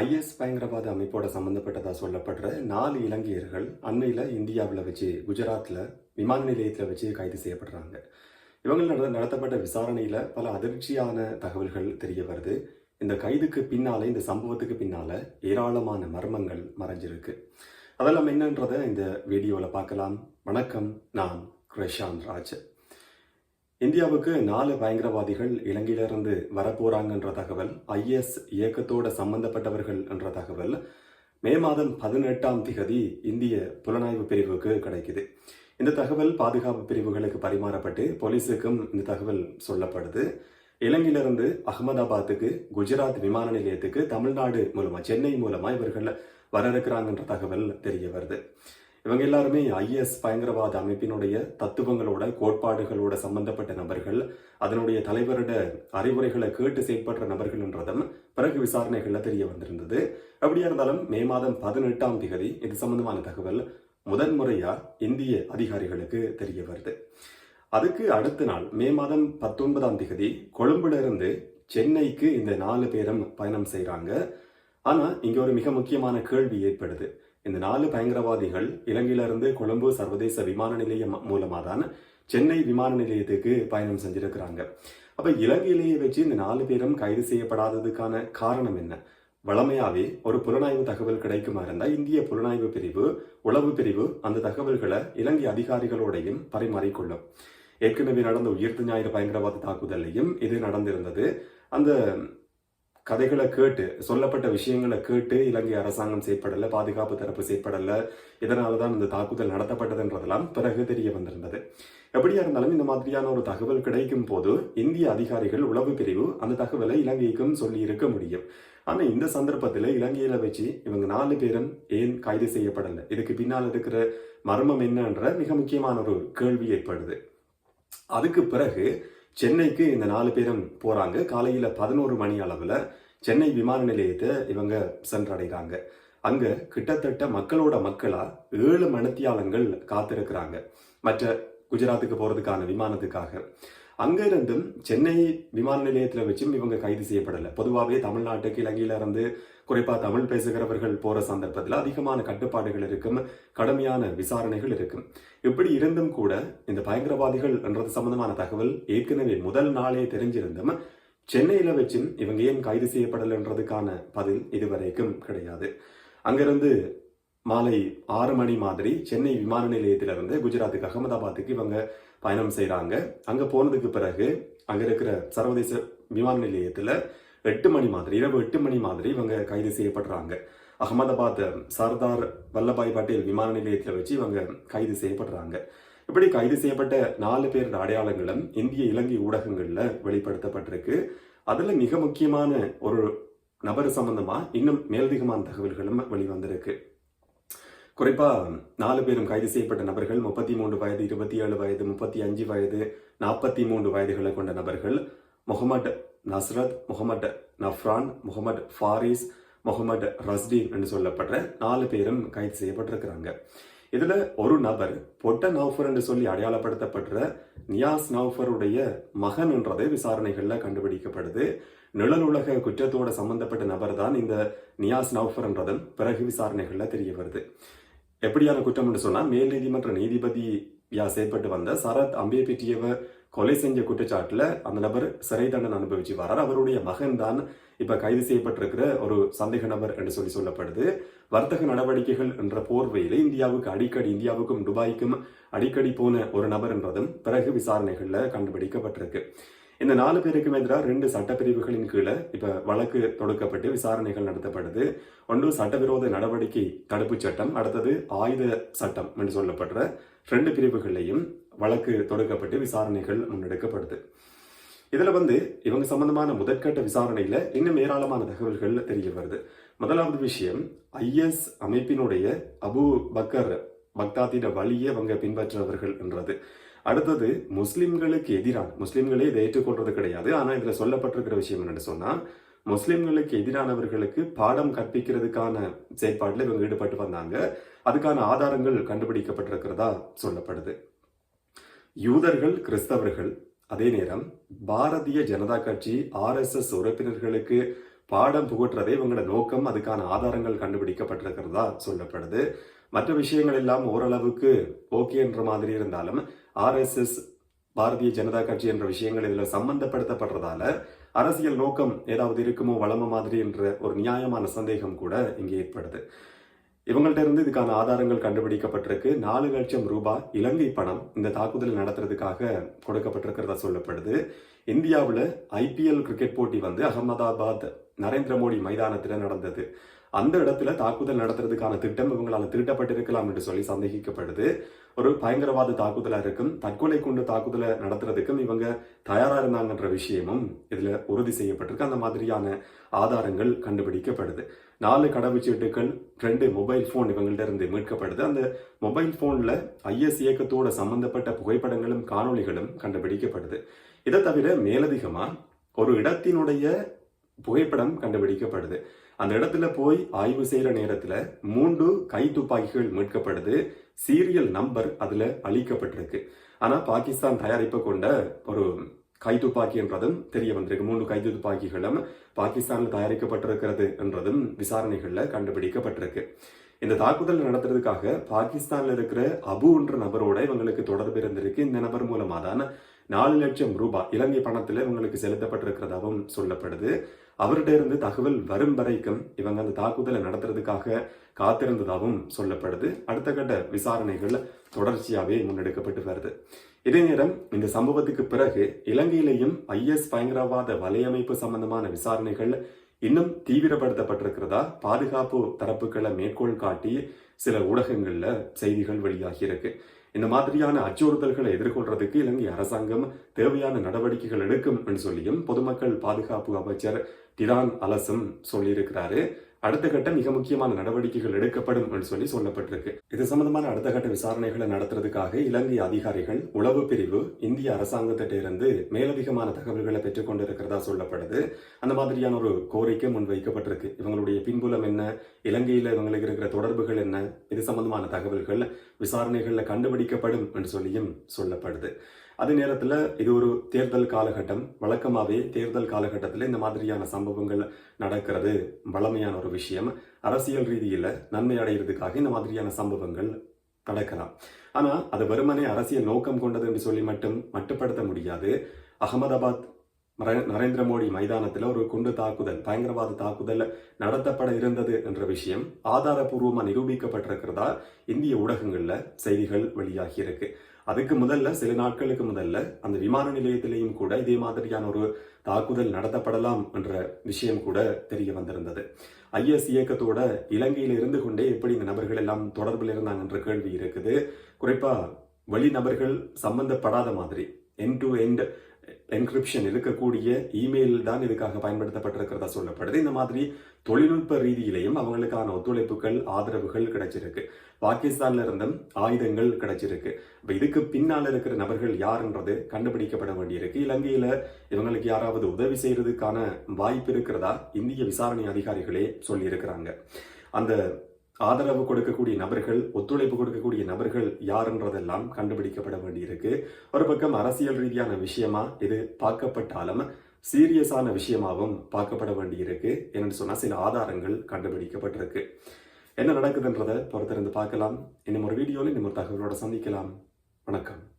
IS பயங்கரவாத அமைப்போட சம்மந்தப்பட்டதாக சொல்லப்படுற நாலு இலங்கையர்கள் அண்மையில் இந்தியாவில் வச்சு குஜராத்தில் விமான நிலையத்தில் வச்சு கைது செய்யப்படுறாங்க. இவங்கள் நட நடத்தப்பட்ட விசாரணையில் பல அதிர்ச்சியான தகவல்கள் தெரிய வருது. இந்த கைதுக்கு பின்னால் இந்த சம்பவத்துக்கு பின்னால ஏராளமான மர்மங்கள் மறைஞ்சிருக்கு. அதெல்லாம் என்னன்றதை இந்த வீடியோவில் பார்க்கலாம். வணக்கம் நான் கிருஷாந்த் ராஜ் இந்தியாவுக்கு நாலு பயங்கரவாதிகள் இலங்கையிலிருந்து வரப்போறாங்கன்ற தகவல் ஐஎஸ் இயக்கத்தோட சம்பந்தப்பட்டவர்கள் என்ற தகவல். மே மாதம் பதினெட்டாம் திகதி இந்திய புலனாய்வு பிரிவுக்கு கிடைக்குது. இந்த தகவல் பாதுகாப்பு பிரிவுகளுக்கு பரிமாறப்பட்டு போலீஸுக்கும் இந்த தகவல் சொல்லப்படுது. இலங்கையிலிருந்து அகமதாபாத்துக்கு குஜராத் விமான நிலையத்துக்கு தமிழ்நாடு மூலமா சென்னை மூலமா இவர்கள் வர இருக்கிறாங்கன்ற தகவல் தெரிய வருது. இவங்க எல்லாருமே ஐஎஸ் பயங்கரவாத அமைப்பினுடைய தத்துவங்களோட கோட்பாடுகளோட சம்பந்தப்பட்ட நபர்கள். அதனுடைய தலைவரோட அறிவுரைகளை கேட்டு செயல்படுற நபர்கள்ன்றதும் பிறகு விசாரணைகள்ல தெரிய வந்திருந்தது. அப்படியா இருந்தாலும் மே மாதம் பதினெட்டாம் திகதி இது சம்பந்தமான தகவல் முதன்முறையா இந்திய அதிகாரிகளுக்கு தெரிய வருது. அதுக்கு அடுத்த நாள் மே மாதம் பத்தொன்பதாம் திகதி கொழும்புல இருந்து சென்னைக்கு இந்த நாலு பேரும் பயணம் செய்கிறாங்க ஆனா இங்க ஒரு மிக முக்கியமான கேள்வி ஏற்படுது. இந்த நாலு பயங்கரவாதிகள் இலங்கையிலிருந்து கொழும்பு சர்வதேச விமான நிலையம் மூலமாக தான் சென்னை விமான நிலையத்துக்கு பயணம் செஞ்சிருக்கிறாங்க. அப்ப இலங்கையிலேயே வச்சு இந்த நாலு பேரும் கைது செய்யப்படாததுக்கான காரணம் என்ன? வளமையாவே ஒரு புலனாய்வு தகவல் கிடைக்குமா இருந்தா இந்திய புலனாய்வு பிரிவு உளவு பிரிவு அந்த தகவல்களை இலங்கை அதிகாரிகளோடையும் பரிமாறிக்கொள்ளும். ஏற்கனவே நடந்த உயிர்த்த ஞாயிறு பயங்கரவாத தாக்குதலையும் இது நடந்திருந்தது. அந்த கதைகளை கேட்டு சொல்லப்பட்ட விஷயங்களை கேட்டு இலங்கை அரசாங்கம் செயற்படல பாதுகாப்பு தரப்பு செயற்படல இதனால தான் இந்த தாக்குதல் நடத்தப்பட்டதுன்றதெல்லாம் பிறகு தெரிய வந்திருந்தது. எப்படியா இருந்தாலும் இந்த மாதிரியான ஒரு தகவல் கிடைக்கும் போது இந்திய அதிகாரிகள் உளவு பிரிவு அந்த தகவலை இலங்கைக்கும் சொல்லி இருக்க முடியும். ஆனா இந்த சந்தர்ப்பத்தில் இலங்கையில வச்சு இவங்க நாலு பேரும் ஏன் கைது செய்யப்படல? இதுக்கு பின்னால் இருக்கிற மர்மம் என்னன்ற மிக முக்கியமான ஒரு கேள்வி ஏற்படுது. அதுக்கு பிறகு சென்னைக்கு இந்த நாலு பேரும் போறாங்க. காலையில் பதினோரு மணி அளவுல சென்னை விமான நிலையத்தை இவங்க சென்றடைகிறாங்க. அங்க கிட்டத்தட்ட மக்களோட மக்களா ஏழு மணத்தியாலங்கள் காத்திருக்கிறாங்க. மற்ற குஜராத்துக்கு போறதுக்கான விமானத்துக்காக. அங்கிருந்தும் சென்னை விமான நிலையத்தில் வச்சும் இவங்க கைது செய்யப்படலை. பொதுவாகவே தமிழ்நாட்டுக்கு இலங்கையில இருந்து குறிப்பா தமிழ் பேசுகிறவர்கள் போற சந்தர்ப்பத்தில் அதிகமான கட்டுப்பாடுகள் இருக்கும் கடுமையான விசாரணைகள் இருக்கும். இப்படி இருந்தும் கூட இந்த பயங்கரவாதிகள் என்றது சம்பந்தமான தகவல் ஏற்கனவே முதல் நாளே தெரிஞ்சிருந்தும் சென்னையில வச்சும் இவங்க ஏன் கைது செய்யப்படலைன்றதுக்கான பதில் இதுவரைக்கும் கிடையாது. அங்கிருந்து மாலை ஆறு மணி மாதிரி சென்னை விமான நிலையத்திலிருந்து குஜராத்துக்கு அகமதாபாத்துக்கு இவங்க பயணம் செய்கிறாங்க அங்கே போனதுக்கு பிறகு அங்கே இருக்கிற சர்வதேச விமான நிலையத்தில் எட்டு மணி மாதிரி இரவு எட்டு மணி மாதிரி இவங்க கைது செய்யப்படுறாங்க. அகமதாபாத் சர்தார் வல்லபாய் பட்டேல் விமான நிலையத்தில் வச்சு இவங்க கைது செய்யப்படுறாங்க. இப்படி கைது செய்யப்பட்ட நாலு பேர் அடையாளங்களும் இந்திய இலங்கை ஊடகங்களில் வெளிப்படுத்தப்பட்டிருக்கு. அதில் மிக முக்கியமான ஒரு நபர் சம்பந்தமாக இன்னும் மேலதிகமான தகவல்களும் வெளிவந்திருக்கு. குறிப்பாக நாலு பேரும் கைது செய்யப்பட்ட நபர்கள் முப்பத்தி மூன்று வயது இருபத்தி ஏழு வயது முப்பத்தி அஞ்சு வயது நாற்பத்தி மூன்று வயதுகளை கொண்ட நபர்கள். முகமது நஸ்ரத் முகமது நஃப்ரான் முகமது ஃபாரிஸ் முகமது ரஸ்டீன் என்று சொல்லப்படுற நாலு பேரும் கைது செய்யப்பட்டிருக்கிறாங்க. இதில் ஒரு நபர் பொட்ட நௌஃபர் என்று சொல்லி அடையாளப்படுத்தப்படுற நியாஸ் நௌஃபருடைய மகன் என்றது விசாரணைகளில் கண்டுபிடிக்கப்படுது. நிழல் உலக குற்றத்தோட சம்பந்தப்பட்ட நபர் தான் இந்த நியாஸ் நௌஃபர் என்றதும் பிறகு விசாரணைகளில் தெரிய வருது. எப்படியான குற்றம் என்று சொன்னால் மேல் நீதிமன்ற நீதிபதியா செயற்பட்டு வந்த சரத் அம்பேபிட்டியவர் கொலை செஞ்ச குற்றச்சாட்டில் அந்த நபர் சிறை தண்டனை அனுபவிச்சு வரார் அவருடைய மகன் தான் இப்போ கைது செய்யப்பட்டிருக்கிற ஒரு சந்தேக நபர் என்று சொல்லி சொல்லப்படுது. வர்த்தக நடவடிக்கைகள் என்ற போர்வையில் இந்தியாவுக்கு அடிக்கடி இந்தியாவுக்கும் துபாய்க்கும் அடிக்கடி போன ஒரு நபர் என்றதும் பிறகு விசாரணைகளில் கண்டுபிடிக்கப்பட்டிருக்கு. இந்த நாலு பேருக்கும் எதிராக ரெண்டு சட்டப்பிரிவுகளின் கீழே இப்ப வழக்கு தொடுக்கப்பட்டு விசாரணைகள் நடத்தப்படுது. ஒன்று சட்டவிரோத நடவடிக்கை தடுப்புச் சட்டம் அடுத்தது ஆயுத சட்டம் என்று சொல்லப்படுற ரெண்டு பிரிவுகளையும் வழக்கு தொடுக்கப்பட்டு விசாரணைகள் முன்னெடுக்கப்படுது. இதுல வந்து இவங்க சம்பந்தமான முதற்கட்ட விசாரணையில இன்னும் ஏராளமான தகவல்கள் தெரிய வருது. முதலாவது விஷயம் ஐஎஸ் அமைப்பினுடைய அபு பக்கர் பக்தாத்திட வழியை அவங்க பின்பற்றவர்கள் என்றது அடுத்தது முஸ்லிம்களுக்கு எதிரான முஸ்லிம்களே இதை ஏற்றுக்கொள்றது கிடையாது. ஆனா இதுல சொல்லப்பட்டிருக்கிற விஷயம் என்னன்னு சொன்னா முஸ்லிம்களுக்கு எதிரானவர்களுக்கு பாடம் கற்பிக்கிறதுக்கான செயற்பாட்டில் இவங்க ஈடுபட்டு வந்தாங்க. அதுக்கான ஆதாரங்கள் கண்டுபிடிக்கப்பட்டிருக்கிறதா சொல்லப்படுது. யூதர்கள் கிறிஸ்தவர்கள் அதே நேரம் பாரதிய ஜனதா கட்சி ஆர்எஸ்எஸ் உறுப்பினர்களுக்கு பாடம் புகட்டுறதே இவங்களோட நோக்கம் அதுக்கான ஆதாரங்கள் கண்டுபிடிக்கப்பட்டிருக்கிறதா சொல்லப்படுது. மற்ற விஷயங்கள் எல்லாம் ஓரளவுக்கு ஓகே என்ற மாதிரி இருந்தாலும் ஆர்எஸ்எஸ் பாரதிய ஜனதா கட்சி என்ற விஷயங்கள் இதில் சம்பந்தப்படுத்தப்படுறதால அரசியல் நோக்கம் ஏதாவது இருக்குமோ வளம மாதிரி என்ற ஒரு நியாயமான சந்தேகம் கூட இங்கே ஏற்படுது. இவங்கள்ட்ட இருந்து இதுக்கான ஆதாரங்கள் கண்டுபிடிக்கப்பட்டிருக்கு. நாலு லட்சம் ரூபாய் இலங்கை பணம் இந்த தாக்குதல் நடத்துறதுக்காக கொடுக்கப்பட்டிருக்கிறதா சொல்லப்படுது. இந்தியாவில் ஐபிஎல் கிரிக்கெட் போட்டி வந்து அகமதாபாத் நரேந்திர மோடி மைதானத்தில் நடந்தது. அந்த இடத்துல தாக்குதல் நடத்துறதுக்கான திட்டம் இவங்களால் திருட்டப்பட்டிருக்கலாம் என்று சொல்லி சந்தேகிக்கப்படுது. ஒரு பயங்கரவாத தாக்குதலா இருக்கும் தற்கொலை கொண்டு தாக்குதலை நடத்துறதுக்கும் இவங்க தயாரா இருந்தாங்கன்ற விஷயமும் இதுல உறுதி செய்யப்பட்டிருக்கு. அந்த மாதிரியான ஆதாரங்கள் கண்டுபிடிக்கப்படுது. நாலு கடவுச்சீட்டுகள் ரெண்டு மொபைல் போன் இவங்கள்ட்ட இருந்து மீட்கப்படுது. அந்த மொபைல் போன்ல ஐஎஸ் இயக்கத்தோட சம்பந்தப்பட்ட புகைப்படங்களும் காணொளிகளும் கண்டுபிடிக்கப்படுது. இதை தவிர மேலதிகமா ஒரு இடத்தினுடைய புகைப்படம் கண்டுபிடிக்கப்படுது. அந்த இடத்துல போய் ஆய்வு செய்கிற நேரத்தில் மூன்று கை துப்பாக்கிகள் மீட்கப்படுது. சீரியல் நம்பர் அதில் அளிக்கப்பட்டிருக்கு ஆனால் பாகிஸ்தான் தயாரிப்பு கொண்ட ஒரு கை துப்பாக்கி என்றதும் தெரிய வந்திருக்கு. மூன்று கை துப்பாக்கிகளும் பாகிஸ்தானில் தயாரிக்கப்பட்டிருக்கிறது என்றதும் விசாரணைகளில் கண்டுபிடிக்கப்பட்டிருக்கு. இந்த தாக்குதல் நடத்துறதுக்காக பாகிஸ்தான்ல இருக்கிற அபு என்ற நபரோட இவங்களுக்கு தொடர்பு இருந்திருக்கு. இந்த நபர் மூலமா தான் நாலு லட்சம் ரூபாய் இலங்கை பணத்தில் இவங்களுக்கு செலுத்தப்பட்டிருக்கிறதாகவும் சொல்லப்படுது. அவர்கிட்ட இருந்து தகவல் வரும் வரைக்கும் இவங்க அந்த தாக்குதலை நடத்துறதுக்காக காத்திருந்ததாகவும் சொல்லப்படுது. அடுத்த கட்ட விசாரணைகள் தொடர்ச்சியாகவே முன்னெடுக்கப்பட்டு வருது. இதே நேரம் இந்த சம்பவத்துக்கு பிறகு இலங்கையிலேயும் ஐஎஸ் பயங்கரவாத வலையமைப்பு சம்பந்தமான விசாரணைகள் இன்னும் தீவிரப்படுத்தப்பட்டிருக்கிறதா? பாதுகாப்பு தரப்புகளை மேற்கோள் காட்டி சில ஊடகங்களில் செய்திகள் வெளியாகி இருக்கு இந்த மாதிரியான அச்சுறுத்தல்களை எதிர்கொள்றதுக்கு இலங்கை அரசாங்கம் தேவையான நடவடிக்கைகள் எடுக்கும் என்று சொல்லியும் பொதுமக்கள் பாதுகாப்பு அமைச்சர் டிரான் அலசும் சொல்லியிருக்கிறாரு. அடுத்த கட்ட மிக முக்கியமான நடவடிக்கைகள் எடுக்கப்படும் என்று சொல்லி சொல்லப்பட்டிருக்கு. இது சம்பந்தமான அடுத்த கட்ட விசாரணைகளை நடத்துறதுக்காக இலங்கை அதிகாரிகள் உளவு பிரிவு இந்திய அரசாங்கத்திட்ட இருந்து மேலதிகமான தகவல்களை பெற்றுக் கொண்டிருக்கிறதா சொல்லப்படுது. அந்த மாதிரியான ஒரு கோரிக்கை முன்வைக்கப்பட்டிருக்கு. இவங்களுடைய பின்புலம் என்ன? இலங்கையில இவங்களுக்கு இருக்கிற தொடர்புகள் என்ன? இது சம்பந்தமான தகவல்கள் விசாரணைகள்ல கண்டுபிடிக்கப்படும் என்று சொல்லியும் சொல்லப்படுது. அதே நேரத்தில் இது ஒரு தேர்தல் காலகட்டம். வழக்கமாகவே தேர்தல் காலகட்டத்தில் இந்த மாதிரியான சம்பவங்கள் நடக்கிறது. வளமையான ஒரு விஷயம். அரசியல் ரீதியில் நன்மை அடைகிறதுக்காக இந்த மாதிரியான சம்பவங்கள் நடக்கலாம். ஆனால் அது வெறுமனே அரசியல் நோக்கம் கொண்டது என்று சொல்லி மட்டும் மட்டுப்படுத்த முடியாது. அகமதாபாத் நரேந்திர மோடி மைதானத்தில் ஒரு குண்டு தாக்குதல் பயங்கரவாத தாக்குதல் நடத்தப்பட இருந்தது என்ற விஷயம் ஆதாரபூர்வமாக நிரூபிக்கப்பட்டிருக்கிறதா இந்திய ஊடகங்களில் செய்திகள் வெளியாகி இருக்கு. அதுக்கு முதல்ல சில நாட்களுக்கு முதல்ல அந்த விமான நிலையத்திலேயும் கூட இதே மாதிரியான ஒரு தாக்குதல் நடத்தப்படலாம் என்ற விஷயம் கூட தெரிய வந்திருந்தது. ஐஎஸ் இயக்கத்தோட இலங்கையில் இருந்து கொண்டே எப்படி இந்த நபர்கள் எல்லாம் தொடர்பில் இருந்தாங்க என்ற கேள்வி இருக்குது. குறிப்பா வெளிநபர்கள் சம்பந்தப்படாத மாதிரி என் டு எண்ட் என்கிரிப்ஷன் இருக்கக்கூடிய இமெயில் தான் இதுக்காக பயன்படுத்தப்பட்டிருக்கிறதா சொல்லப்படுது. இந்த மாதிரி தொழில்நுட்ப ரீதியிலையும் அவங்களுக்கான ஒத்துழைப்புகள் ஆதரவுகள் கிடைச்சிருக்கு. பாகிஸ்தான்ல இருந்தும் ஆயுதங்கள் கிடைச்சிருக்கு. இப்போ இதுக்கு பின்னால் இருக்கிற நபர்கள் யாருன்றது கண்டுபிடிக்கப்பட வேண்டியிருக்கு. இலங்கையில இவங்களுக்கு யாராவது உதவி செய்யறதுக்கான வாய்ப்பு இருக்கிறதா? இந்திய விசாரணை அதிகாரிகளே சொல்லியிருக்கிறாங்க. அந்த ஆதரவு கொடுக்கக்கூடிய நபர்கள் ஒத்துழைப்பு கொடுக்கக்கூடிய நபர்கள் யாருன்றதெல்லாம் கண்டுபிடிக்கப்பட வேண்டியிருக்கு. ஒரு பக்கம் அரசியல் ரீதியான விஷயமா இது பார்க்கப்பட்டாலும் சீரியஸான விஷயமாகவும் பார்க்கப்பட வேண்டியிருக்கு. என்னன்னு சொன்னால் சில ஆதாரங்கள் கண்டுபிடிக்கப்பட்டிருக்கு. என்ன நடக்குதுன்றதை பொறுத்திருந்து பார்க்கலாம். இன்னும் ஒரு வீடியோவில் இன்னும் ஒரு தகவலோட சந்திக்கலாம். வணக்கம்.